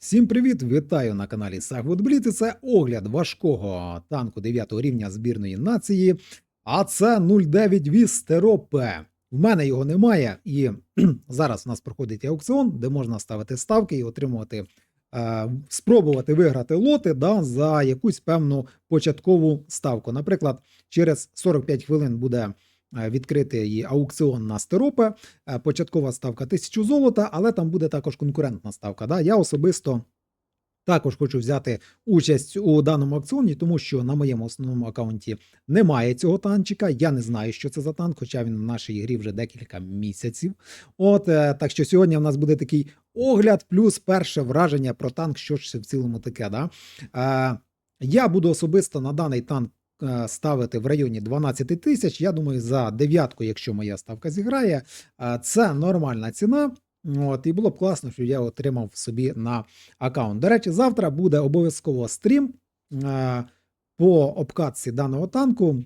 Всім привіт! Вітаю на каналі Сагвудбліт. Це огляд важкого танку 9 рівня збірної нації. А це 09 Віз П. В мене його немає, і зараз у нас проходить аукціон, де можна ставити ставки і отримувати, е, спробувати виграти лоти да, за якусь певну початкову ставку. Наприклад, через 45 хвилин буде відкритий аукціон на стеропе. Е, Початкова ставка 1000 золота, але там буде також конкурентна ставка. Да? Я особисто також хочу взяти участь у даному аукціоні, тому що на моєму основному аккаунті немає цього танчика. Я не знаю, що це за танк, хоча він в нашій грі вже декілька місяців. От е, так що сьогодні в нас буде такий огляд, плюс перше враження про танк, що ж це в цілому таке. Да? Е, я буду особисто на даний танк е, ставити в районі 12 тисяч. Я думаю, за дев'ятку, якщо моя ставка зіграє, е, це нормальна ціна. От, і було б класно, що я отримав собі на аккаунт. До речі, завтра буде обов'язково стрім е, по обкатці даного танку.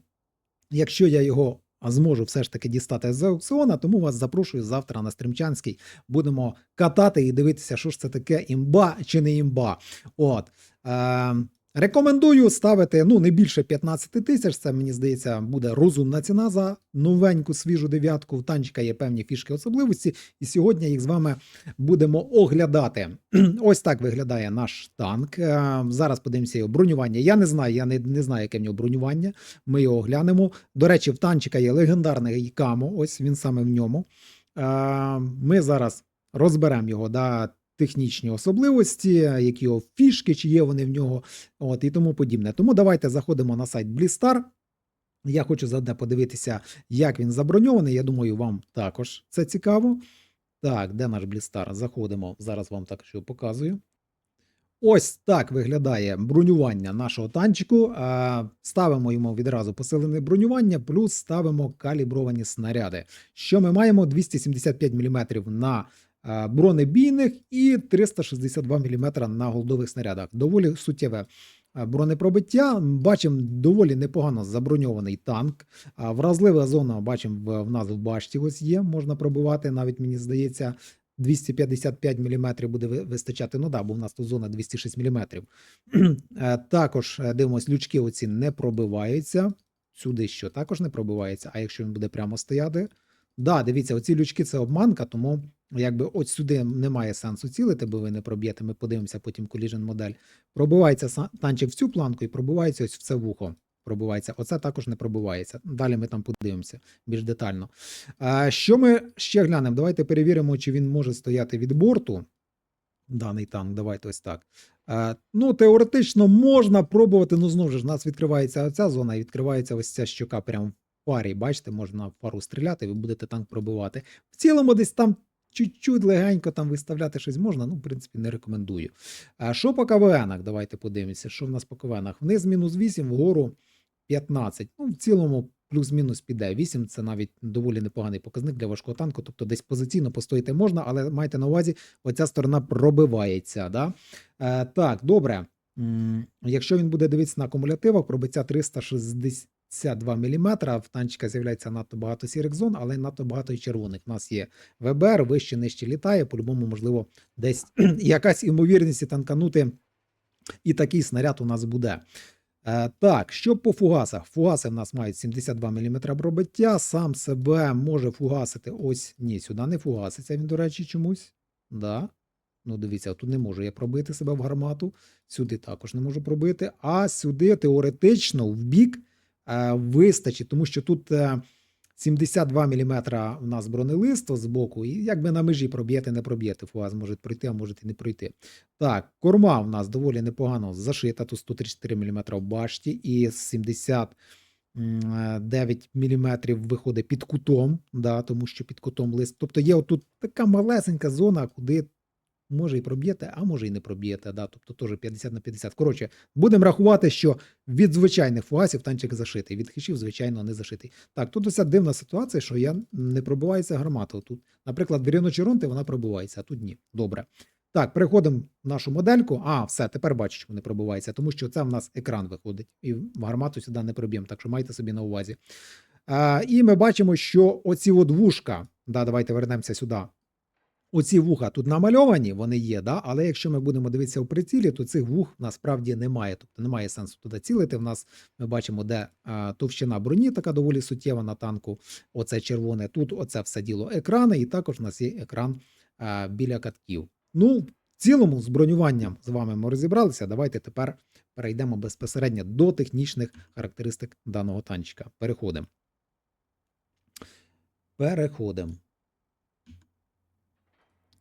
Якщо я його зможу все ж таки дістати з аукціона, тому вас запрошую завтра на стрімчанський. Будемо катати і дивитися, що ж це таке імба чи не імба. От. Е, Рекомендую ставити ну не більше 15 тисяч. Це мені здається буде розумна ціна за новеньку свіжу дев'ятку. В танчика є певні фішки особливості, і сьогодні їх з вами будемо оглядати. Ось так виглядає наш танк. Е, Зараз подивимося його бронювання. Я не знаю, я не, не знаю, яке в нього бронювання. Ми його оглянемо. До речі, в танчика є легендарний камо. Ось він саме в ньому. Е, Ми зараз розберемо його. Да, технічні особливості, які його фішки, чи є вони в нього, от і тому подібне. Тому давайте заходимо на сайт Blistar. Я хочу заодне подивитися, як він заброньований. Я думаю, вам також це цікаво. Так, де наш Blistar? Заходимо. Зараз вам також його показую. Ось так виглядає бронювання нашого танчику. Ставимо йому відразу посилене бронювання, плюс ставимо калібровані снаряди. Що ми маємо? 275 мм на бронебійних і 362 мм на голдових снарядах. Доволі суттєве е, бронепробиття. Бачимо доволі непогано заброньований танк. Вразлива зона, бачимо, в, нас в башті ось є, можна пробивати, навіть мені здається. 255 мм буде вистачати. Ну да, бо в нас тут зона 206 мм. Також е, дивимось, лючки оці не пробиваються. Сюди що також не пробивається. А якщо він буде прямо стояти, да, дивіться, оці лючки це обманка, тому якби от сюди немає сенсу цілити, бо ви не проб'єте. Ми подивимося потім коліжен модель. Пробивається танчик в цю планку і пробивається ось в це вухо. Пробивається. Оце також не пробивається. Далі ми там подивимося більш детально. Що ми ще глянемо? Давайте перевіримо, чи він може стояти від борту. Даний танк, давайте ось так. Ну, теоретично можна пробувати. Ну, знову ж, у нас відкривається оця зона і відкривається ось ця щока прямо в парі. Бачите, можна в пару стріляти, ви будете танк пробивати. В цілому, десь там чуть-чуть легенько там виставляти щось можна. Ну, в принципі, не рекомендую. А що по КВНах? Давайте подивимося, що в нас по КВНах. Вниз мінус 8, вгору 15. Ну, в цілому, плюс-мінус піде. 8 це навіть доволі непоганий показник для важкого танку. Тобто десь позиційно постояти можна, але майте на увазі, оця сторона пробивається. Да? Е, так, добре. Якщо він буде дивитися на акумулятивах, пробиття 362 мм, в танчика з'являється надто багато сірих зон, але надто багато і червоних. У нас є ВБР, вище нижче літає, по-любому, можливо, десь якась імовірність танканути, і такий снаряд у нас буде. Е, так, що по фугасах? Фугаси в нас мають 72 мм пробиття, сам себе може фугасити. Ось ні, сюди не фугаситься він, до речі, чомусь. Да. Ну, дивіться, тут не можу я пробити себе в гармату, сюди також не можу пробити, а сюди теоретично в бік вистачить, тому що тут е, 72 мм у нас бронелисто з боку, і якби на межі проб'єте, не проб'єте, фугас може пройти, а може і не пройти. Так, корма в нас доволі непогано зашита, тут 134 мм в башті і 79 мм виходить під кутом, да, тому що під кутом лист. Тобто є отут така малесенька зона, куди може і проб'єте, а може і не проб'єте. Да, тобто теж 50 на 50. Коротше, будемо рахувати, що від звичайних фугасів танчик зашитий, від хишів, звичайно, не зашитий. Так, тут ось дивна ситуація, що я не пробивається гармата. Тут, наприклад, Віріно Чаронти, вона пробивається, а тут ні. Добре. Так, переходимо в нашу модельку. А, все, тепер бачу, що вони пробиваються, тому що це в нас екран виходить, і в гармату сюди не проб'ємо, так що майте собі на увазі. А, і ми бачимо, що оці от вушка, да, давайте вернемося сюди. Оці вуха тут намальовані, вони є, да? але якщо ми будемо дивитися в прицілі, то цих вух насправді немає. Тобто немає сенсу туди цілити. В нас ми бачимо, де а, товщина броні така доволі суттєва на танку. Оце червоне. Тут оце все діло екрани, і також у нас є екран а, біля катків. Ну, в цілому, з бронюванням з вами ми розібралися. Давайте тепер перейдемо безпосередньо до технічних характеристик даного танчика. Переходимо. Переходимо.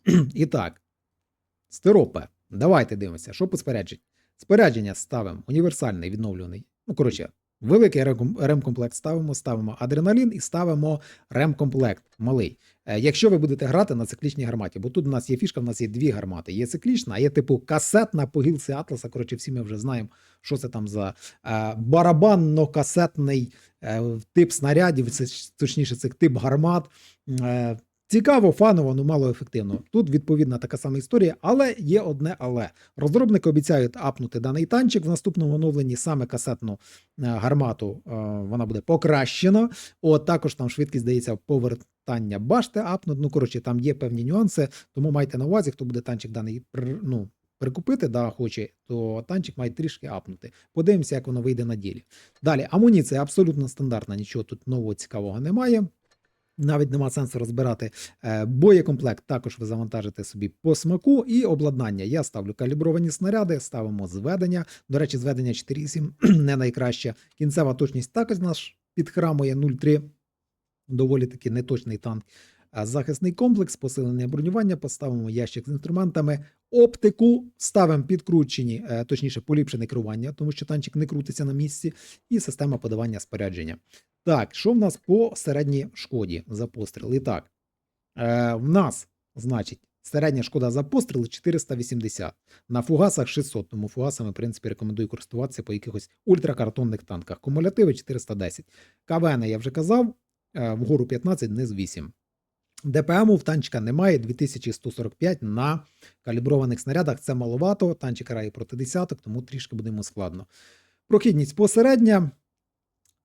І так, стиропе. Давайте дивимося, що по спорядженню. Спорядження ставимо універсальний відновлений. Ну, коротше, великий рем- ремкомплект ставимо, ставимо адреналін і ставимо ремкомплект малий. Е, Якщо ви будете грати на циклічній гарматі, бо тут у нас є фішка, в нас є дві гармати. Є циклічна, а є типу касетна по гілці Атласа. Коротше, всі ми вже знаємо, що це там за е, барабанно-касетний е, тип снарядів, це точніше, це тип гармат. Цікаво, фаново, ну мало ефективно. Тут відповідна така сама історія, але є одне але. Розробники обіцяють апнути даний танчик в наступному оновленні саме касетну е, гармату. е, Вона буде покращена. От також там швидкість здається повертання башти апнут. Ну коротше, там є певні нюанси, тому майте на увазі, хто буде танчик даний ну, прикупити, да, хоче, то танчик має трішки апнути. Подивимося, як воно вийде на ділі. Далі, амуніція абсолютно стандартна, нічого тут нового цікавого немає. Навіть нема сенсу розбирати Е, Боєкомплект також ви завантажите собі по смаку і обладнання. Я ставлю калібровані снаряди, ставимо зведення. До речі, зведення 4,7 не найкраще. Кінцева точність також наш підхрамує 0,3. Доволі таки неточний танк. А Захисний комплекс, посилене бронювання, поставимо ящик з інструментами, оптику ставимо підкручені, е, точніше, поліпшене керування, тому що танчик не крутиться на місці, і система подавання спорядження. Так, що в нас по середній шкоді за постріл? І так, е, в нас, значить, середня шкода за постріл 480. На фугасах 600, тому фугасами, в принципі, рекомендую користуватися по якихось ультракартонних танках. Кумулятиви 410. КВН я вже казав, е, вгору 15, вниз 8. ДПМу в танчика немає 2145 на каліброваних снарядах. Це маловато. Танчик грає проти десяток, тому трішки буде йому складно. Прохідність посередня.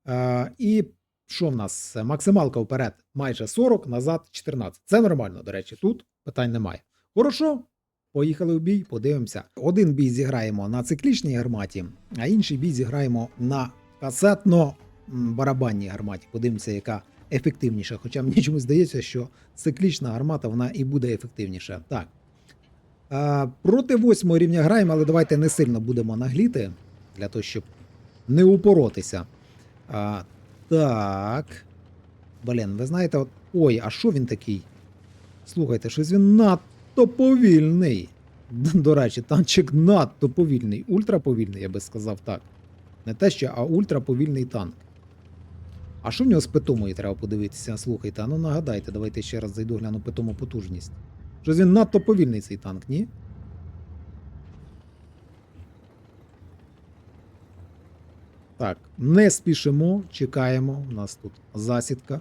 Е, і що в нас? Максималка вперед майже 40, назад 14. Це нормально, до речі, тут питань немає. Хорошо, поїхали в бій, подивимося. Один бій зіграємо на циклічній гарматі, а інший бій зіграємо на касетно-барабанній гарматі. Подивимося, яка ефективніша. Хоча мені чомусь здається, що циклічна гармата вона і буде ефективніша. Так. Проти восьмого рівня граємо, але давайте не сильно будемо нагліти, для того, щоб не упоротися. А, так. Блін, ви знаєте, от. Ой, а що він такий? Слухайте, щось він надто повільний. До речі, танчик надто повільний. Ультраповільний, я би сказав так. Не те що, а ультраповільний танк. А що в нього з питомою треба подивитися? Слухайте, а ну нагадайте, давайте ще раз зайду гляну питому потужність. Щось він надто повільний цей танк, ні? Так, не спішимо, чекаємо. У нас тут засідка.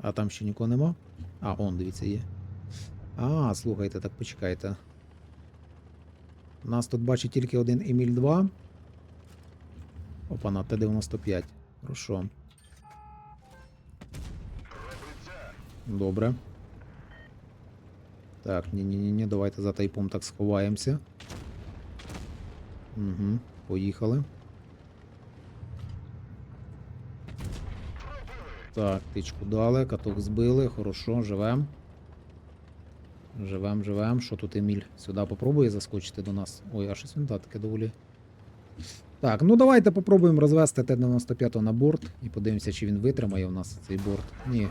А там ще нікого нема? А, он, дивіться, є. А, слухайте, так почекайте. У Нас тут бачить тільки один Еміль 2. Опа, на Т-95. Хорошо. Добре. Так, ні-ні-ні, давайте за тайпом так сховаємося. Угу, поїхали. Так, тичку дали, каток збили, хорошо, живем. Живем, живем. Що тут Еміль сюди попробує заскочити до нас? Ой, а щось він да, таке доволі. Так, ну давайте попробуємо розвести Т-95 на борт і подивимося, чи він витримає у нас цей борт. Ні.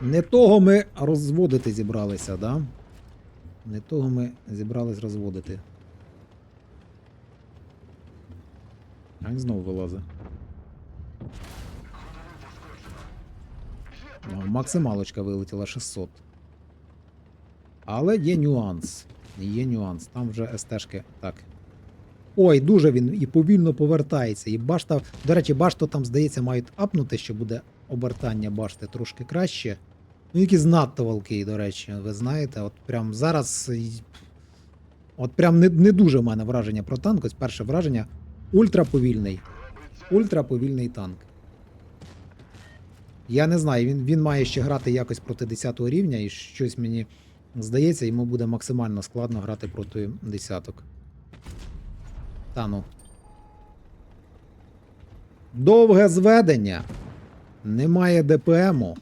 Не того ми розводити зібралися, да? Не того ми зібрались розводити. А він знову вилазить. Максималочка вилетіла 600. Але є нюанс. Є нюанс. Там вже СТшки. Так. Ой, дуже він і повільно повертається. І башта. До речі, башту там, здається, мають апнути, що буде обертання башти трошки краще. Ну, якийсь надто валкий, до речі, ви знаєте, от прям зараз. От прям не, не дуже в мене враження про танк. Ось перше враження ультраповільний. Ультраповільний танк. Я не знаю, він, він має ще грати якось проти 10 рівня, і щось мені здається, йому буде максимально складно грати проти десяток. Та ну. Довге зведення. Немає ДПМу.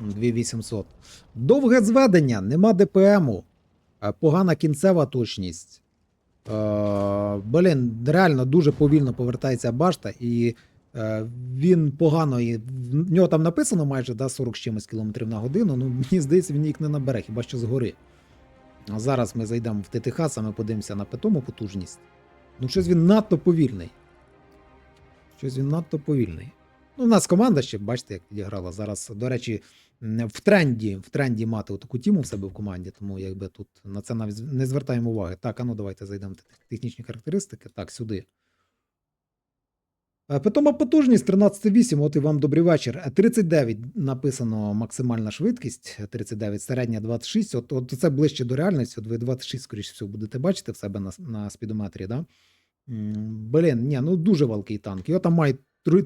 Дві 800. Довге зведення, нема ДПМу. Е, Погана кінцева точність. Е, блін, реально дуже повільно повертається башта, і він погано. І в нього там написано майже да, 40 з чимось кілометрів на годину. Ну, мені здається, він їх не набере, хіба що згори. А зараз ми зайдемо в ТТХ, саме подивимося на питому потужність. Ну, щось він надто повільний. Щось він надто повільний. Ну, у нас команда ще, бачите, як підіграла. Зараз, до речі, в тренді, в тренді мати таку тіму в себе в команді, тому якби тут на це навіть не звертаємо уваги. Так, а ну давайте зайдемо в технічні характеристики. Так, сюди. Е, Питома потужність 13,8, от і вам добрий вечір. Е, 39 написано максимальна швидкість, е, 39, середня 26. От, от це ближче до реальності. От ви 26, скоріш всього, будете бачити в себе на, на спідометрі, да? Блін, ні, ну дуже великий танк. Його там мають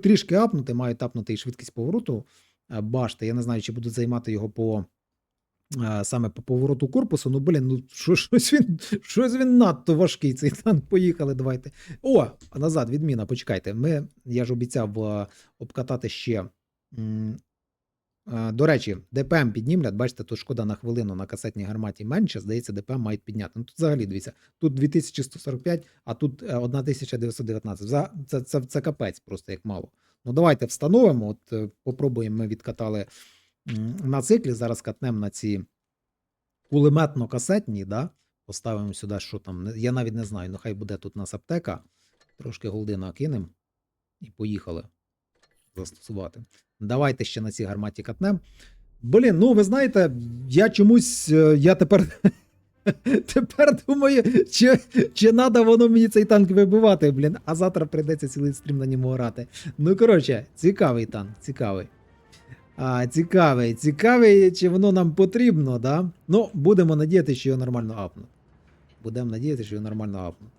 трішки апнути, мають апнути і швидкість повороту е, башти. Я не знаю, чи будуть займати його по е, саме по повороту корпусу. Ну, блін, ну що, щось він щось він надто важкий. Цей танк. Поїхали, давайте. О, назад, відміна, почекайте. Ми, я ж обіцяв е, обкатати ще. е, До речі, ДПМ піднімлять, бачите, тут шкода на хвилину на касетній гарматі менше, здається, ДПМ мають підняти. Ну тут взагалі дивіться, тут 2145, а тут е, 1919. За- Це, це, це капець просто як мало. Ну давайте встановимо. От е, попробуємо, ми відкатали на циклі, зараз катнемо на ці кулеметно-касетні, да? поставимо сюди, що там. Я навіть не знаю, ну хай буде тут у нас аптека. Трошки голди накинемо і поїхали застосувати. Давайте ще на цій гарматі катнем. Блін, ну ви знаєте, я чомусь. е, Я тепер. Тепер думаю, чи, чи надо воно мені цей танк вибивати, блін, а завтра прийдеться цілий стрім на ньому грати. Ну, коротше, цікавий танк, цікавий. А, цікавий, цікавий, чи воно нам потрібно, да? Ну, будемо надіятися, що його нормально апнуть. Будемо надіятися, що його нормально апнуть.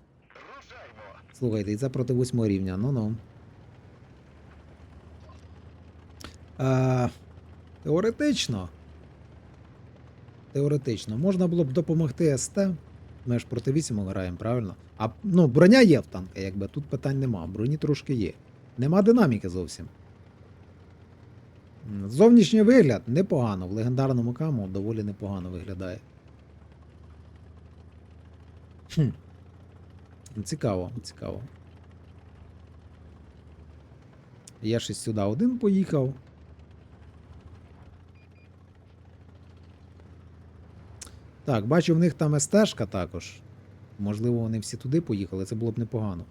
Слухайте, і це проти восьмого рівня, ну-ну. Теоретично. Теоретично. Можна було б допомогти СТ. Ми ж проти 8 граємо, правильно? А ну, броня є в танка, якби тут питань нема. Броні трошки є. Нема динаміки зовсім. Зовнішній вигляд непогано. В легендарному каму доволі непогано виглядає. Хм. Цікаво, цікаво. Я щось сюди один поїхав. Так, бачу, в них там СТшка також. Можливо, вони всі туди поїхали, це було б непогано.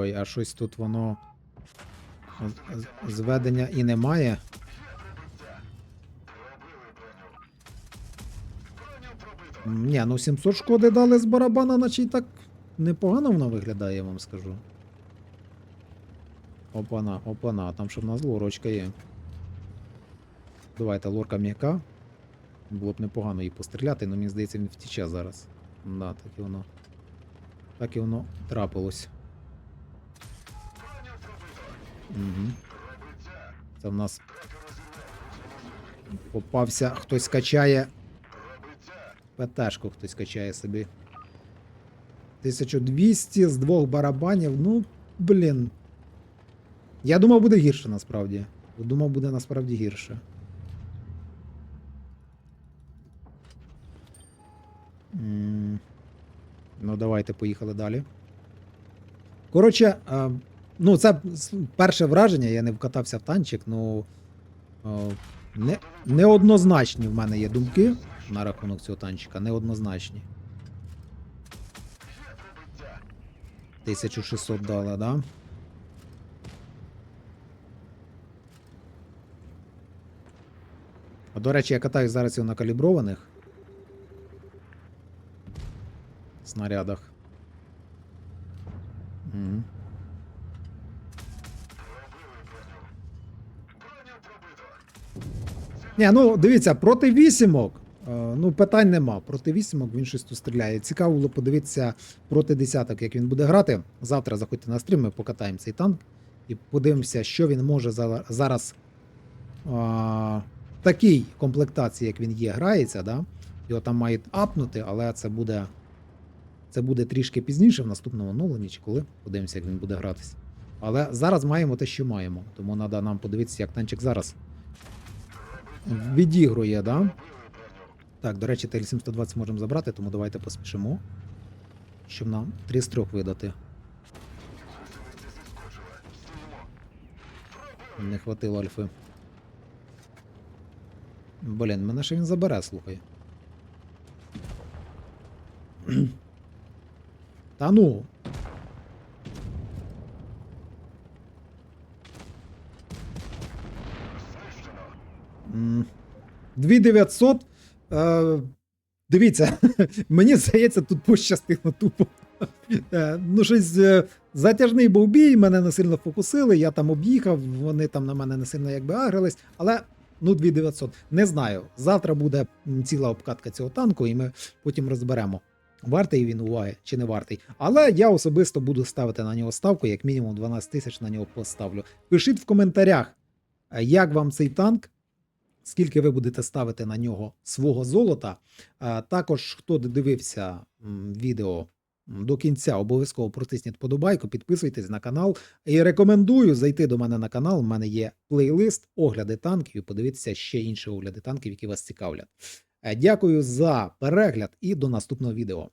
Ой, а щось тут воно. Зведення і немає. Ні, ну 700 шкоди дали з барабана, наче й так непогано воно виглядає, я вам скажу. Опана, опана, там що в нас лорочка є. Давайте лорка м'яка. Було б непогано її постріляти, але мені здається, він втіче зараз. Да, так і воно. Так і воно трапилось. Угу. Це в нас попався, хтось качає. ПТшку хтось качає собі. 1200 з двох барабанів. Ну, блін. Я думав, буде гірше насправді. Думав, буде насправді гірше. Ну, давайте поїхали далі. Коротше, ну, це перше враження, я не вкатався в танчик, ну. е, Не, неоднозначні в мене є думки на рахунок цього танчика, неоднозначні. 1600 дали, да? А до речі, я катаю зараз його на каліброваних снарядах. Ні, ну дивіться, проти вісімок. е, Ну, питань нема. Проти вісімок він щось тут стріляє. Цікаво було подивитися проти десяток, як він буде грати. Завтра заходьте на стрім, ми покатаємо цей танк і подивимося, що він може зараз а, в такій комплектації, як він є, грається. Да? Його там мають апнути, але це буде, це буде трішки пізніше в наступному оновленні, чи коли подивимося, як він буде гратись. Але зараз маємо те, що маємо. Тому треба нам подивитися, як танчик зараз відігрує, да? Так, до речі, ТЛ-720 можемо забрати, тому давайте поспішимо. Щоб нам 3 з 3 видати. Не хватило альфи. Блін, мене ще він забере, слухай. Та ну. 2900. Е, дивіться, мені здається, тут пощастило тупо. Е, ну, щось е, затяжний був бій, мене не сильно фокусили, я там об'їхав, вони там на мене не сильно якби агрились, але ну 2900. Не знаю. Завтра буде ціла обкатка цього танку, і ми потім розберемо. Вартий він уваги чи не вартий. Але я особисто буду ставити на нього ставку, як мінімум 12 тисяч на нього поставлю. Пишіть в коментарях, е, як вам цей танк, скільки ви будете ставити на нього свого золота. Також, хто дивився відео до кінця, обов'язково протисніть подобайку, підписуйтесь на канал. І рекомендую зайти до мене на канал. У мене є плейлист огляди танків і подивитися ще інші огляди танків, які вас цікавлять. Е, Дякую за перегляд і до наступного відео.